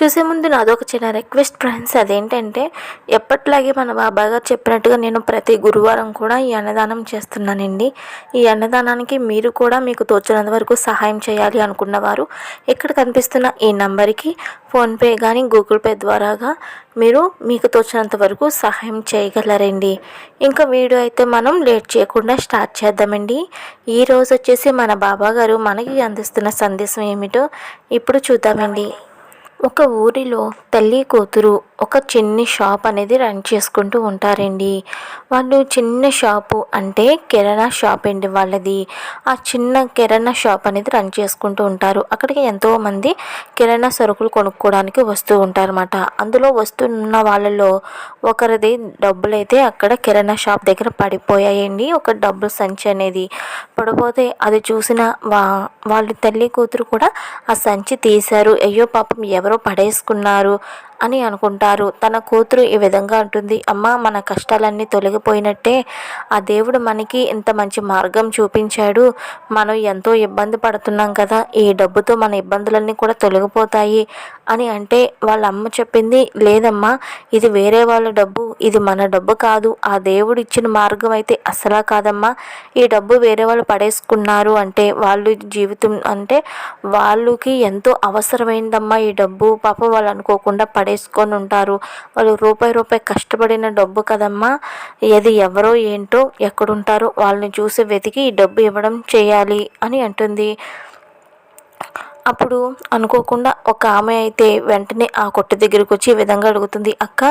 చూసే ముందు నాదొక చిన్న రిక్వెస్ట్ ఫ్రెండ్స్ అదేంటంటే ఎప్పట్లాగే మన బాబా గారు చెప్పినట్టుగా నేను ప్రతి గురువారం కూడా ఈ అన్నదానం చేస్తున్నానండి. ఈ అన్నదానానికి మీరు కూడా మీకు తోచినంత వరకు సహాయం చేయాలి అనుకున్నవారు ఇక్కడ కనిపిస్తున్న ఈ నంబర్కి ఫోన్పే కానీ గూగుల్ పే ద్వారాగా మీరు మీకు తోచినంత వరకు సహాయం చేయగలరండి. ఇంకా వీడియో అయితే మనం లేట్ చేయకుండా స్టార్ట్ చేద్దామండి. ఈ రోజు వచ్చేసి మన బాబా గారు మనకి అందిస్తున్న సందేశం ఏమిటో ఇప్పుడు చూద్దామండి. ఒక ఊరిలో తల్లి కూతురు ఒక చిన్ని షాప్ అనేది రన్ చేసుకుంటూ ఉంటారండి. వాళ్ళు చిన్న షాపు అంటే కిరాణా షాప్ అండి వాళ్ళది. ఆ చిన్న కిరాణా షాప్ అనేది రన్ చేసుకుంటూ ఉంటారు. అక్కడికి ఎంతోమంది కిరాణా సరుకులు కొనుక్కోవడానికి వస్తూ ఉంటారన్నమాట. అందులో వస్తున్న వాళ్ళలో ఒకరిది డబ్బులు అయితే అక్కడ కిరాణా షాప్ దగ్గర పడిపోయాయండి. ఒక డబ్బు సంచి అనేది పడిపోతే అది చూసిన వా వాళ్ళ తల్లి కూతురు కూడా ఆ సంచి తీశారు. అయ్యో పాపం ఎవరు పడేసుకున్నారు. అని అనుకుంటారు. తన కూతురు ఈ విధంగా అంటుంది అమ్మ మన కష్టాలన్నీ తొలగిపోయినట్టే. ఆ దేవుడు మనకి ఇంత మంచి మార్గం చూపించాడు. మనం ఎంతో ఇబ్బంది పడుతున్నాం కదా. ఈ డబ్బుతో మన ఇబ్బందులన్నీ కూడా తొలగిపోతాయి అని అంటే వాళ్ళ అమ్మ చెప్పింది లేదమ్మా ఇది వేరే వాళ్ళ డబ్బు. ఇది మన డబ్బు కాదు. ఆ దేవుడు ఇచ్చిన మార్గం అయితే అసలా కాదమ్మా. ఈ డబ్బు వేరే వాళ్ళు పడేసుకున్నారు అంటే వాళ్ళు జీవితం అంటే వాళ్ళకి ఎంతో అవసరమైందమ్మా ఈ డబ్బు. పాపం వాళ్ళు అనుకోకుండా పడేసుకొని ఉంటారు. వాళ్ళు రూపాయి రూపాయి కష్టపడిన డబ్బు కదమ్మా. ఏది ఎవరో ఏంటో ఎక్కడుంటారో వాళ్ళని చూసి వెతికి ఈ డబ్బు ఇవ్వడం చేయాలి అని అంటుంది. అప్పుడు అనుకోకుండా ఒక ఆమె అయితే వెంటనే ఆ కొట్టు దగ్గరికి వచ్చి ఈ విధంగా అడుగుతుంది అక్క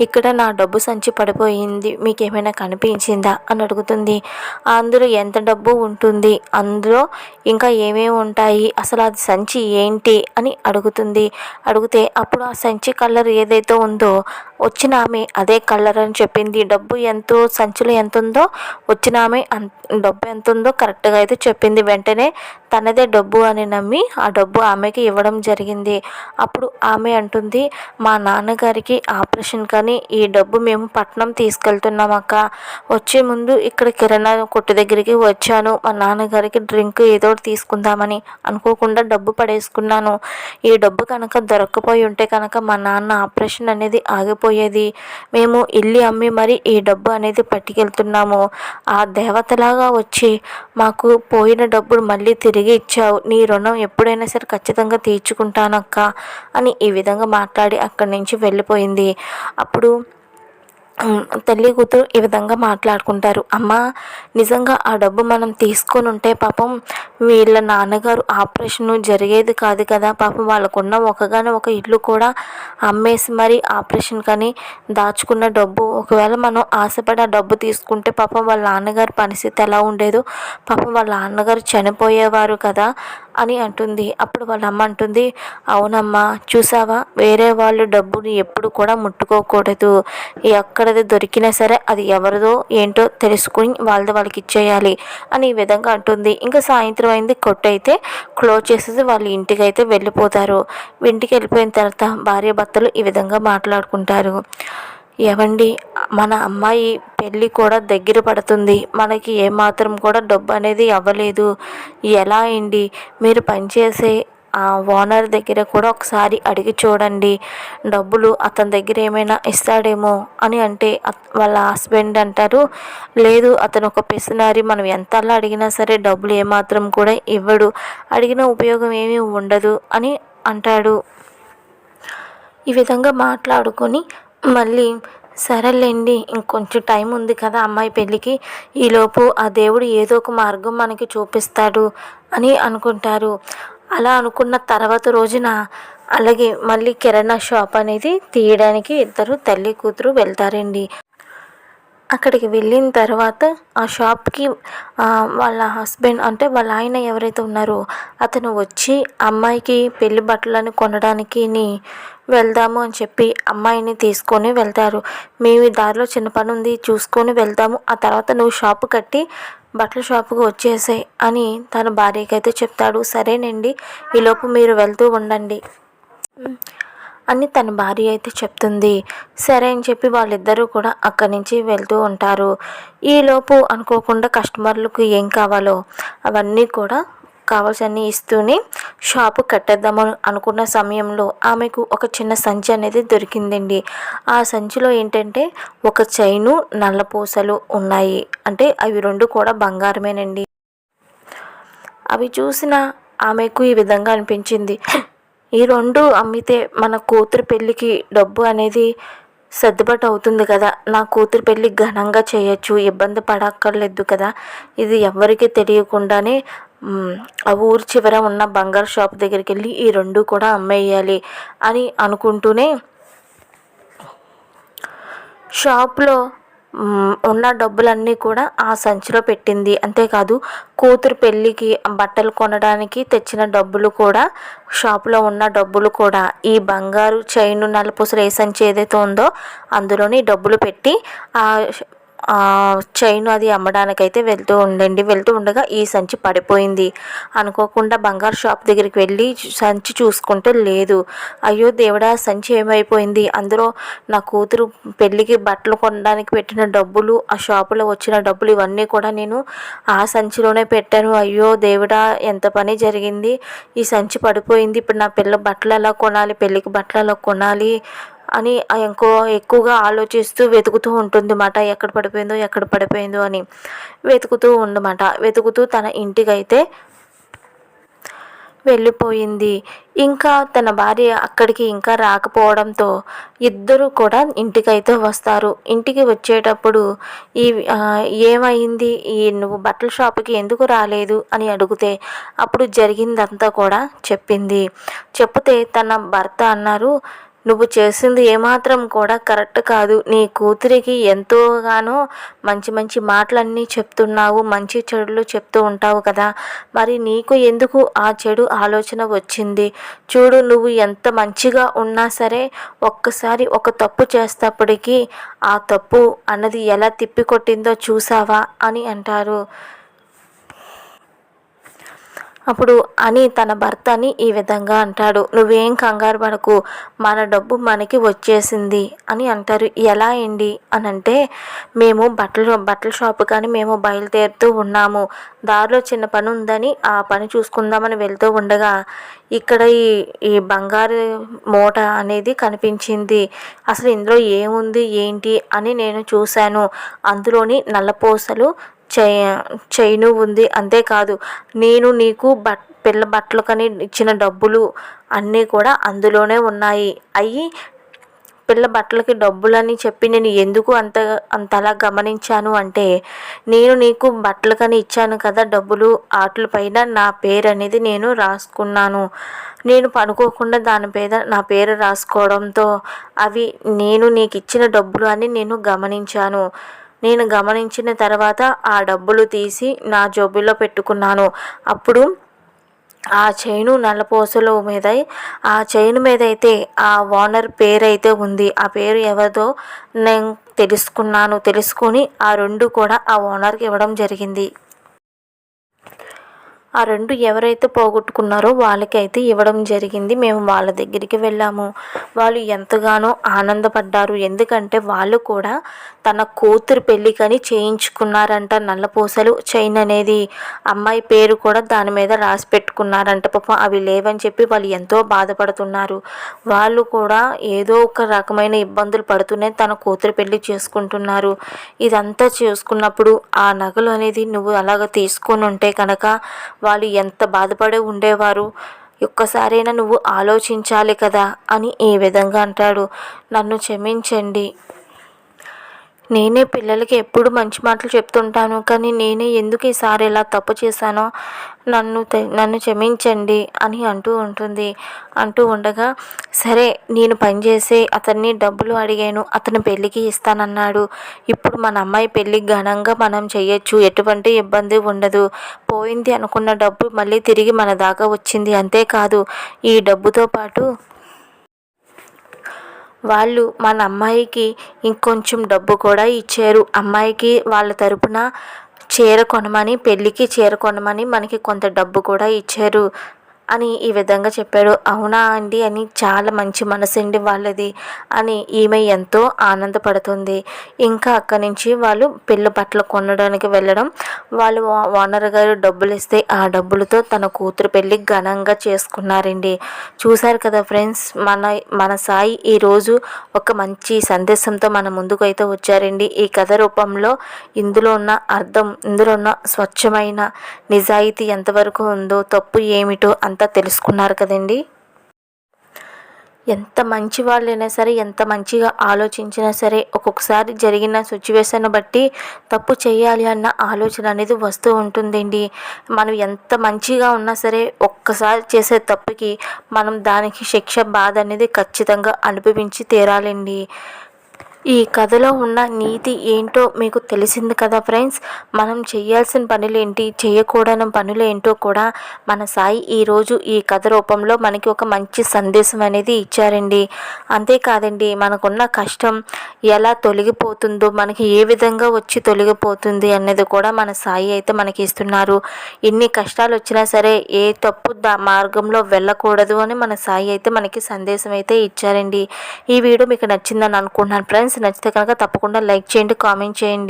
ఇక్కడ నా డబ్బు సంచి పడిపోయింది మీకు ఏమైనా కనిపించిందా? అని అడుగుతుంది. అందులో ఎంత డబ్బు ఉంటుంది అందులో ఇంకా ఏమేమి ఉంటాయి అసలు అది సంచి ఏంటి అని అడుగుతుంది. అడిగితే అప్పుడు ఆ సంచి కలర్ ఏదైతే ఉందో వచ్చిన ఆమె అదే కలర్ అని చెప్పింది. డబ్బు ఎంతో సంచిలో ఎంత ఉందో వచ్చిన ఆమె డబ్బు ఎంత ఉందో కరెక్ట్గా అయితే చెప్పింది. వెంటనే తనదే డబ్బు అని నమ్మి ఆ డబ్బు డబ్బు ఆమెకి ఇవ్వడం జరిగింది. అప్పుడు ఆమె అంటుంది మా నాన్నగారికి ఆపరేషన్ కానీ ఈ డబ్బు మేము పట్నం తీసుకెళ్తున్నాం అక్క. వచ్చే ముందు ఇక్కడ కిరాణా కొట్టు దగ్గరికి వచ్చాను. మా నాన్నగారికి డ్రింక్ ఏదో తీసుకుందామని అనుకోకుండా డబ్బు పడేసుకున్నాను. ఈ డబ్బు కనుక దొరక్కపోయి ఉంటే కనుక మా నాన్న ఆపరేషన్ అనేది ఆగిపోయేది. మేము ఇల్లు అమ్మి మరి ఈ డబ్బు అనేది పట్టుకెళ్తున్నాము. ఆ దేవతలాగా వచ్చి మాకు పోయిన డబ్బులు మళ్ళీ తిరిగి ఇచ్చావు. నీ రుణం ఎప్పుడైనా సరే ఖచ్చితంగా తీర్చుకుంటానక్క అని ఈ విధంగా మాట్లాడి అక్కడి నుంచి వెళ్ళిపోయింది. అప్పుడు తల్లి కూతురు ఈ విధంగా మాట్లాడుకుంటారు. అమ్మ నిజంగా ఆ డబ్బు మనం తీసుకొని ఉంటే పాపం వీళ్ళ నాన్నగారు ఆపరేషన్ జరిగేది కాదు కదా. పాపం వాళ్ళకున్న ఒకగానే ఒక ఇల్లు కూడా అమ్మేసి మరి ఆపరేషన్ కానీ దాచుకున్న డబ్బు ఒకవేళ మనం ఆశపడి ఆ డబ్బు తీసుకుంటే పాపం వాళ్ళ నాన్నగారి పరిస్థితి ఎలా ఉండేదో పాపం వాళ్ళ నాన్నగారు చనిపోయేవారు కదా. అని అంటుంది. అప్పుడు వాళ్ళ అమ్మ అంటుంది అవునమ్మా చూసావా? వేరే వాళ్ళు డబ్బుని ఎప్పుడు కూడా ముట్టుకోకూడదు. ఎక్కడది దొరికినా సరే అది ఎవరిదో ఏంటో తెలుసుకుని వాళ్ళది వాళ్ళకి ఇచ్చేయాలి అని ఈ విధంగా అంటుంది. ఇంకా సాయంత్రం అయింది కొట్టు అయితే క్లోజ్ చేసేసి వాళ్ళ ఇంటికి అయితే వెళ్ళిపోతారు. ఇంటికి వెళ్ళిపోయిన తర్వాత భార్య భర్తలు ఈ విధంగా మాట్లాడుకుంటారు. ఏవండి మన అమ్మాయి పెళ్ళి కూడా దగ్గర పడుతుంది. మనకి ఏమాత్రం కూడా డబ్బు అనేది అవ్వలేదు. ఎలా అండి? మీరు పనిచేసే ఆ ఓనర్ దగ్గర కూడా ఒకసారి అడిగి చూడండి. డబ్బులు అతని దగ్గర ఏమైనా ఇస్తాడేమో అని అంటే వాళ్ళ హస్బెండ్ అంటారు. లేదు అతను ఒక పిసినారి మనం ఎంతలా అడిగినా సరే డబ్బులు ఏమాత్రం కూడా ఇవ్వడు. అడిగిన ఉపయోగం ఏమీ ఉండదు అని అంటాడు. ఈ విధంగా మాట్లాడుకొని మళ్ళీ సరేలేండి ఇంకొంచెం టైం ఉంది కదా అమ్మాయి పెళ్ళికి ఈలోపు ఆ దేవుడు ఏదో ఒక మార్గం మనకి చూపిస్తాడు అని అనుకుంటారు. అలా అనుకున్న తర్వాత రోజున అలాగే మళ్ళీ కిరాణా షాప్ అనేది తీయడానికి ఇద్దరు తల్లి కూతురు వెళ్తారండి. అక్కడికి వెళ్ళిన తర్వాత ఆ షాప్కి వాళ్ళ హస్బెండ్ అంటే వాళ్ళ ఆయన ఎవరైతే ఉన్నారో అతను వచ్చి అమ్మాయికి పెళ్ళి బట్టలను కొనడానికి వెళ్దాము అని చెప్పి అమ్మాయిని తీసుకొని వెళ్తారు. మేము ఈ దారిలో చిన్న పని ఉంది చూసుకొని వెళ్తాము. ఆ తర్వాత నువ్వు షాపు కట్టి బట్టల షాపుకి వచ్చేసాయి అని తన భార్యకైతే చెప్తాడు. సరేనండి ఈలోపు మీరు వెళ్తూ ఉండండి. అని తన భార్య అయితే చెప్తుంది. సరే అని చెప్పి వాళ్ళిద్దరూ కూడా అక్కడి నుంచి వెళ్తూ ఉంటారు. ఈలోపు అనుకోకుండా కస్టమర్లకు ఏం కావాలో అవన్నీ కూడా కావాల్సినవి ఇస్తూనే షాపు కట్టేద్దాము అనుకున్న సమయంలో ఆమెకు ఒక చిన్న సంచి అనేది దొరికిందండి. ఆ సంచిలో ఏంటంటే ఒక చైను నల్లపూసలు ఉన్నాయి. అంటే అవి రెండు కూడా బంగారమేనండి. అవి చూసిన ఆమెకు ఈ విధంగా అనిపించింది. ఈ రెండు అమ్మితే మన కూతురు పెళ్ళికి డబ్బు అనేది సర్దుబాటు అవుతుంది కదా. నా కూతురు పెళ్ళి ఘనంగా చేయొచ్చు ఇబ్బంది పడక్కర్లేదు కదా. ఇది ఎవరికి తెలియకుండానే ఆ ఊరి చివర ఉన్న బంగారు షాప్ దగ్గరికి వెళ్ళి ఈ రెండు కూడా అమ్మేయాలి అని అనుకుంటూనే షాప్లో ఉన్న డబ్బులన్నీ కూడా ఆ సంచిలో పెట్టింది. అంతేకాదు కూతురు పెళ్ళికి బట్టలు కొనడానికి తెచ్చిన డబ్బులు కూడా షాపులో ఉన్న డబ్బులు కూడా ఈ బంగారు చైన్ నలుపూసలు ఏ సంచి ఏదైతే ఉందో అందులోని డబ్బులు పెట్టి ఆ చైన్ అది అమ్మడానికైతే వెళ్తూ ఉండండి. వెళ్తూ ఉండగా ఈ సంచి పడిపోయింది. అనుకోకుండా బంగారు షాప్ దగ్గరికి వెళ్ళి సంచి చూసుకుంటే లేదు. అయ్యో దేవుడా సంచి ఏమైపోయింది? అందులో నా కూతురు పెళ్ళికి బట్టలు కొనడానికి పెట్టిన డబ్బులు ఆ షాపులో వచ్చిన డబ్బులు ఇవన్నీ కూడా నేను ఆ సంచిలోనే పెట్టాను. అయ్యో దేవుడా ఎంత పని జరిగింది? ఈ సంచి పడిపోయింది. ఇప్పుడు నా పిల్ల బట్టలు ఎలా కొనాలి? పెళ్ళికి బట్టలు ఎలా కొనాలి? అని ఇంకో ఎక్కువగా ఆలోచిస్తూ వెతుకుతూ ఉంటుంది అనమాట ఎక్కడ పడిపోయిందో ఎక్కడ పడిపోయిందో అని వెతుకుతూ ఉండమాట వెతుకుతూ తన ఇంటికైతే వెళ్ళిపోయింది. ఇంకా తన భార్య అక్కడికి ఇంకా రాకపోవడంతో ఇద్దరు కూడా ఇంటికైతే వస్తారు. ఇంటికి వచ్చేటప్పుడు ఈ ఏమైంది? ఈ నువ్వు బట్టల షాప్కి ఎందుకు రాలేదు? అని అడిగితే అప్పుడు జరిగిందంతా కూడా చెప్పింది. చెప్తే తన భర్త అన్నారు నువ్వు చేసింది ఏమాత్రం కూడా కరెక్ట్ కాదు. నీ కూతురికి ఎంతోగానో మంచి మంచి మాటలన్నీ చెప్తున్నావు మంచి చెడులు చెప్తూ ఉంటావు కదా. మరి నీకు ఎందుకు ఆ చెడు ఆలోచన వచ్చింది? చూడు నువ్వు ఎంత మంచిగా ఉన్నా సరే ఒక్కసారి ఒక తప్పు చేసేటప్పటికీ ఆ తప్పు అన్నది ఎలా తిప్పికొట్టిందో చూసావా అని అంటారు. అప్పుడు అని తన భర్తని ఈ విధంగా అంటాడు. నువ్వేం కంగారు పడకు. మన డబ్బు మనకి వచ్చేసింది అని అంటారు. ఎలా అండి? అని అంటే మేము బట్టల బట్టల షాపు కానీ మేము బయలుదేరుతూ ఉన్నాము. దారిలో చిన్న పని ఉందని ఆ పని చూసుకుందామని వెళ్తూ ఉండగా ఇక్కడ ఈ ఈ బంగారు మూట అనేది కనిపించింది. అసలు ఇందులో ఏముంది ఏంటి అని నేను చూశాను. అందులోని నల్లపూసలు చైను ఉంది. అంతేకాదు నేను నీకు బట్ పిల్ల బట్టలు కానీ ఇచ్చిన డబ్బులు అన్నీ కూడా అందులోనే ఉన్నాయి. అవి పిల్ల బట్టలకి డబ్బులని చెప్పి నేను ఎందుకు అంత అంతలా గమనించాను అంటే నేను నీకు బట్టలకని ఇచ్చాను కదా డబ్బులు వాటిపైన నా పేరు అనేది నేను రాసుకున్నాను. నేను పనుకోకుండా దాని మీద నా పేరు రాసుకోవడంతో అవి నేను నీకు ఇచ్చిన డబ్బులు అని నేను గమనించాను. నేను గమనించిన తర్వాత ఆ డబ్బులు తీసి నా జోబులో పెట్టుకున్నాను. అప్పుడు ఆ చైను నల్లపోసలో మీద ఆ చైన్ మీద అయితే ఆ ఓనర్ పేరైతే ఉంది. ఆ పేరు ఎవరిదో నేను తెలుసుకున్నాను. తెలుసుకొని ఆ రెండు కూడా ఆ ఓనర్కి ఇవ్వడం జరిగింది. ఆ రెండు ఎవరైతే పోగొట్టుకున్నారో వాళ్ళకైతే ఇవ్వడం జరిగింది. మేము వాళ్ళ దగ్గరికి వెళ్ళాము. వాళ్ళు ఎంతగానో ఆనందపడ్డారు. ఎందుకంటే వాళ్ళు కూడా తన కూతురు పెళ్ళికని చేయించుకున్నారంట. నల్లపూసలు చైన్ అనేది అమ్మాయి పేరు కూడా దాని మీద రాసి పెట్టుకున్నారంట. పాపం అవి లేవని చెప్పి వాళ్ళు ఎంతో బాధపడుతున్నారు. వాళ్ళు కూడా ఏదో ఒక రకమైన ఇబ్బందులు పడుతూనే తన కూతురు పెళ్ళి చేసుకుంటున్నారు. ఇదంతా చేసుకున్నప్పుడు ఆ నగలు అనేది నువ్వు అలాగ తీసుకొని ఉంటే కనుక వాళ్ళు ఎంత బాధపడి ఉండేవారు? ఒక్కసారైనా నువ్వు ఆలోచించాలి కదా అని ఈ విధంగా అంటాడు. నన్ను క్షమించండి. నేనే పిల్లలకి ఎప్పుడు మంచి మాటలు చెప్తుంటాను కానీ నేనే ఎందుకు ఈసారి ఇలా తప్పు చేశానో నన్ను నన్ను క్షమించండి అని అంటూ ఉంటుంది. అంటూ ఉండగా సరే నేను పనిచేసి అతన్ని డబ్బులు అడిగాను అతను పెళ్ళికి ఇస్తానన్నాడు. ఇప్పుడు మన అమ్మాయి పెళ్ళి ఘనంగా మనం చెయ్యొచ్చు ఎటువంటి ఇబ్బంది ఉండదు. పోయింది అనుకున్న డబ్బు మళ్ళీ తిరిగి మన దాకా వచ్చింది అంతేకాదు. ఈ డబ్బుతో పాటు వాళ్ళు మన అమ్మాయికి ఇంకొంచెం డబ్బు కూడా ఇచ్చారు. అమ్మాయికి వాళ్ళ తరపున చీర కొనమని పెళ్ళికి చీర కొనమని మనకి కొంత డబ్బు కూడా ఇచ్చారు. అని ఈ విధంగా చెప్పాడు. అవునా అండి అని చాలా మంచి మనసండి వాళ్ళది అని ఈమె ఎంతో ఆనందపడుతుంది. ఇంకా అక్కడి నుంచి వాళ్ళు పెళ్ళి బట్టలు కొనడానికి వెళ్ళడం. వాళ్ళు ఓనర్ గారు డబ్బులు ఇస్తే ఆ డబ్బులతో తన కూతురు పెళ్ళి ఘనంగా చేసుకున్నారండి. చూశారు కదా ఫ్రెండ్స్ మన మన సాయి ఈరోజు ఒక మంచి సందేశంతో మన ముందుకు అయితే వచ్చారండి. ఈ కథ రూపంలో ఇందులో ఉన్న అర్థం ఇందులో ఉన్న స్వచ్ఛమైన నిజాయితీ ఎంతవరకు ఉందో తప్పు ఏమిటో అంత అంతా తెలుసుకున్నారు కదండి. ఎంత మంచి వాళ్ళైనా సరే ఎంత మంచిగా ఆలోచించినా సరే ఒక్కొక్కసారి జరిగిన సిచ్యువేషన్ బట్టి తప్పు చేయాలి అన్న ఆలోచన అనేది వస్తూ ఉంటుందండి. మనం ఎంత మంచిగా ఉన్నా సరే ఒక్కసారి చేసే తప్పుకి మనం దానికి శిక్ష బాధ అనేది ఖచ్చితంగా అనుభవించి తీరాలండి. ఈ కథలో ఉన్న నీతి ఏంటో మీకు తెలిసింది కదా ఫ్రెండ్స్? మనం చేయాల్సిన పనులు ఏంటి చేయకూడని పనులు ఏంటో కూడా మన సాయి ఈరోజు ఈ కథ రూపంలో మనకి ఒక మంచి సందేశం అనేది ఇచ్చారండి. అంతేకాదండి మనకున్న కష్టం ఎలా తొలగిపోతుందో మనకి ఏ విధంగా వచ్చి తొలగిపోతుంది అనేది కూడా మన సాయి అయితే మనకి ఇస్తున్నారు. ఎన్ని కష్టాలు వచ్చినా సరే ఏ తప్పు దా మార్గంలో వెళ్ళకూడదు అని మన సాయి అయితే మనకి సందేశం అయితే ఇచ్చారండి. ఈ వీడియో మీకు నచ్చిందని అనుకుంటున్నాను ఫ్రెండ్స్. నచ్చితే కనుక తప్పకుండా లైక్ చేయండి కామెంట్ చేయండి.